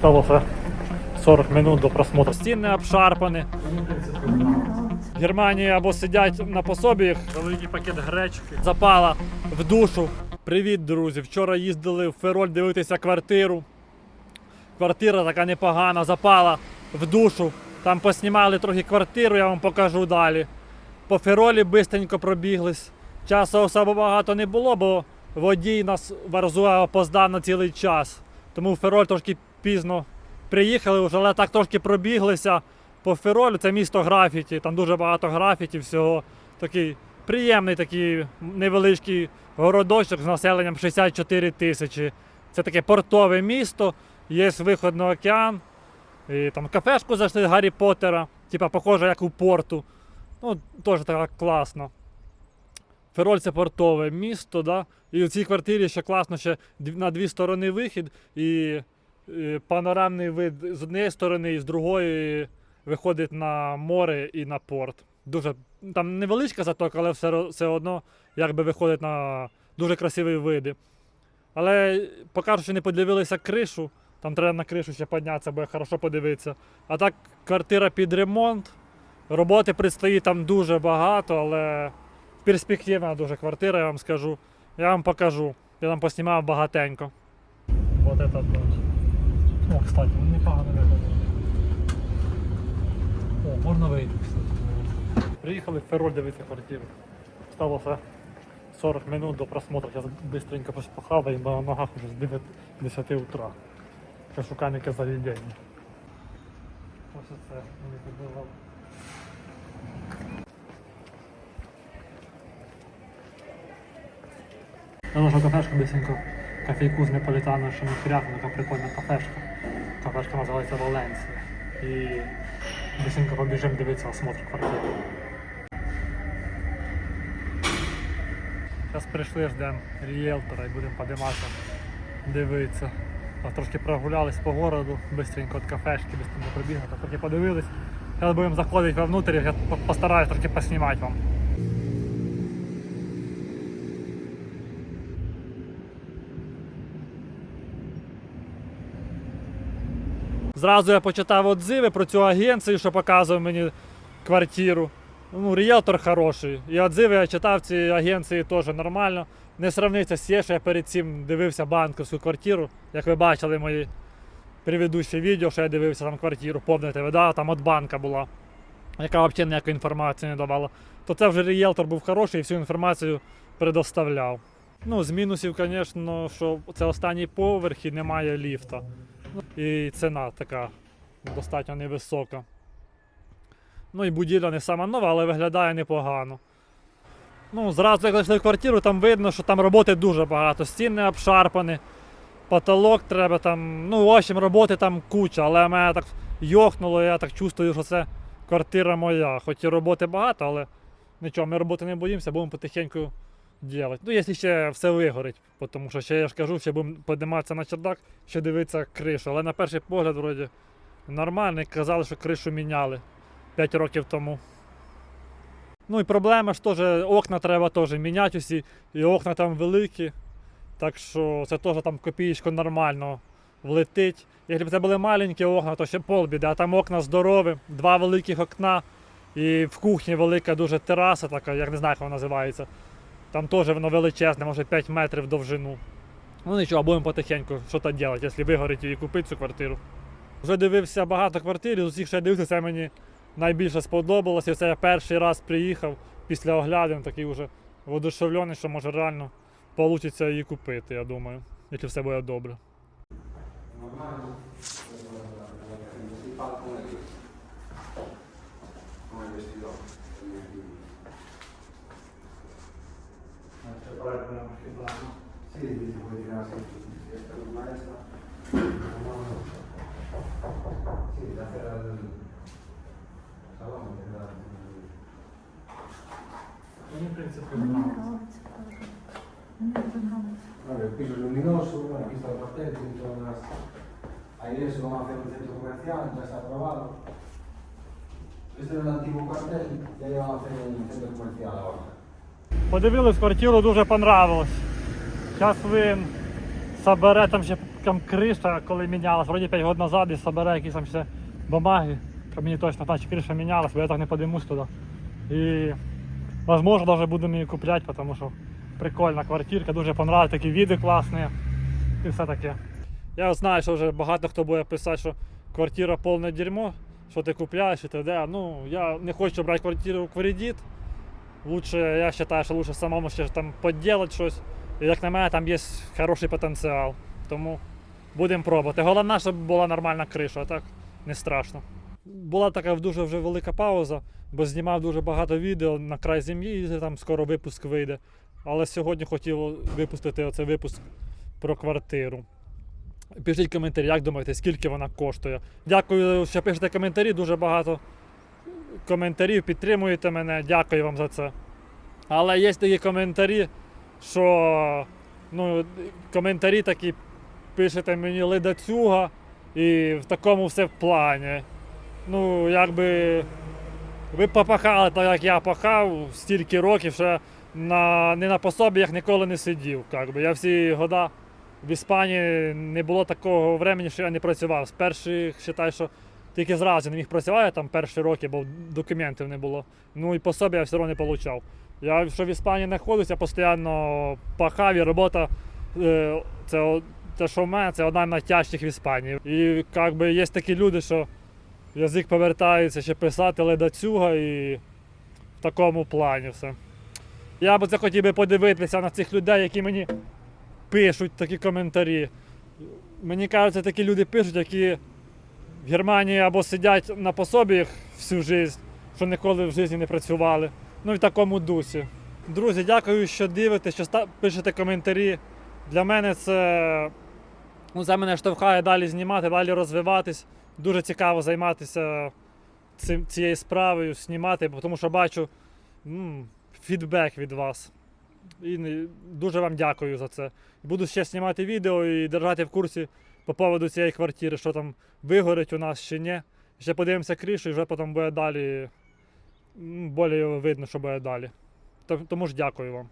Осталося 40 минут до просмотру. Стіни обшарпані. В Германії або сидять на пособі, великий пакет гречки, запала в душу. Привіт, друзі! Вчора їздили в Фероль дивитися квартиру. Квартира така непогана, запала в душу. Там поснімали трохи квартиру, я вам покажу далі. По Феролі бистренько пробіглись. Часу особо багато не було, бо водій нас варзує опоздав на цілий час. Тому Фероль трошки пізно приїхали вже, але так трошки пробіглися по Феролю. Це місто графіті, там дуже багато графіті всього. Такий приємний такий невеличкий городочок з населенням 64 тисячі. Це таке портове місто, є виход на океан. І там кафешку зайшли Гаррі Поттера, типа похоже як у порту. Ну, теж так класно. Фероль це портове місто, да? і у цій квартирі ще класно ще на дві сторони вихід, і, панорамний вид з однієї сторони, і з другої виходить на море і на порт. Дуже там невеличка затока, але все, все одно якби виходить на дуже красиві види. Але поки що не подивилися кришу, там треба на кришу ще піднятися, бо хорошо подивитися. А так, квартира під ремонт. Роботи предстоїть там дуже багато, але перспективна дуже квартира, я вам скажу. Я вам покажу. Я там поснімав багатенько. Вот это дощ. О, кстати, він непогано виглядає. О, можна вийти, кстати. Приїхали в Фероль дивитися квартиру. Сталося 40 минут до просмотру. Зараз быстренько похаваю, бо на ногах уже з 9 10 утра. Шукаємо яке заведення. Ось це мені купила. Я нашу кафешку бисенько кофейку з неполітану, що не фіряку, така прикольна кафешка. Кафешка називається Валенсія. І бисенько побіжимо дивитися осмотр квартири. Зараз прийшли, ждемо рієлтора і будемо подиматися, дивитися. А трошки прогулялись по городу, бистренько від кафешки, бистренько пробігли, трохи подивились. Зараз будемо заходити вовнутрь, я по- постараюсь трошки поснімати вам. Зразу я почитав отзиви про цю агенцію, що показує мені квартиру. Ну, ріелтор хороший. І отзиви я читав ці агенції теж нормально. Не сравниться з тією, що я перед цим дивився банківську квартиру. Як ви бачили мої предыдущі відео, що я дивився там квартиру, помните, да? там от банка була, яка взагалі ніякої інформації не давала. То це вже ріелтор був хороший і всю інформацію предоставляв. Ну, з мінусів, звісно, що це останній поверх і немає ліфта. І ціна така достатньо невисока. Ну і будівля не сама нова, але виглядає непогано. Ну, зразу як зайшли в квартиру, там видно, що там роботи дуже багато. Стіни обшарпані, потолок треба там. Ну, в общем, роботи там куча, але мене так йохнуло, я так чувствую, що це квартира моя. Хоч і роботи багато, але нічого, ми роботи не боїмося, будемо потихеньку робити. Ну, якщо ще все вигорить, тому що ще я ж кажу, ще будемо підніматися на чердак, ще дивитися кришу. Але на перший погляд, вроді, нормально, казали, що кришу міняли 5 років тому. Ну і проблема ж теж, окна треба теж міняти усі, і окна там великі. Так що це теж там копієчко нормально влетить. Якщо б це були маленькі окна, то ще полбіди, а там окна здорові, два великих окна. І в кухні велика дуже тераса, така, як не знаю, як вона називається. Там теж воно величезне, може 5 метрів довжину. Ну нічого, будемо потихеньку що то робити, якщо вигорить і купити цю квартиру. Вже дивився багато квартир, з усіх, що я дивився, це мені найбільше сподобалося. Це я перший раз приїхав після оглядин, такий вже воодушевлений, що може реально вийде її купити, я думаю, якщо все буде добре. Sì, sì, puoi tirare sempre esta con maestra. Sì, la sera del salone della... Мені, в принципі, Vabbè, qui c'è luminoso, qui sta il cartello, dentro una... Ahí adesso vamos a hacer un centro comercial, ya está aprobado. Este era el antiguo cuartel y ahí vamos a hacer un centro comercial ahora. Подивились квартиру, дуже понравилось. Зараз він собере там ще там криша, коли мінялась, вроді 5 років назад і собере якісь там ще бумаги, щоб мені точно значить криша мінялась, бо я так не подимусь туди. І можливо навіть буду мені купляти, тому що прикольна квартирка, дуже понравилась, такі віди класні і все таке. Я знаю, що вже багато хто буде писати, що квартира повне дерьмо, що ти купляєш і т.д. Ну, я не хочу брати квартиру в кредит. Лучше, я вважаю, що лучше самому ще там поділати щось. І як на мене, там є хороший потенціал. Тому будемо пробувати. Головне, щоб була нормальна криша, так не страшно. Була така дуже вже велика пауза, бо знімав дуже багато відео на край землі, і там скоро випуск вийде. Але сьогодні хотів випустити оцей випуск про квартиру. Пишіть коментарі, як думаєте, скільки вона коштує. Дякую, що пишете коментарі, дуже багато коментарів, підтримуєте мене, дякую вам за це. Але є такі коментарі, що ну, коментарі такі пишете мені ледацюга і в такому все в плані. Ну, якби ви попахали так, як я пахав стільки років, що на, не на пособіях ніколи не сидів. Якби. Я всі года в Іспанії не було такого времени, що я не працював. З перших вважаю, що тільки зразу не міг працювати там перші роки, бо документів не було. Ну і пособі я все одно не отримав. Я що в Іспанії знаходжуся, постійно пахав і робота. е, Це, те, що в мене, це одна з найтяжчих в Іспанії. І якби є такі люди, що язик повертається ще писати ледацюга і в такому плані все. Я б захотів би подивитися на цих людей, які мені пишуть такі коментарі. Мені кажуть, такі люди пишуть, які в Германії або сидять на пособіях всю життя, що ніколи в житті не працювали. Ну і в такому дусі. Друзі, дякую, що дивитесь, що пишете коментарі. Для мене це, ну, це мене штовхає далі знімати, далі розвиватись. Дуже цікаво займатися цим, цією справою, знімати, тому що бачу м, фідбек від вас. І дуже вам дякую за це. Буду ще знімати відео і держати в курсі по поводу цієї квартири, що там вигорить у нас чи ні. Ще подивимося кришу і вже потім буде далі. Більше видно, що буде далі. Тому ж дякую вам.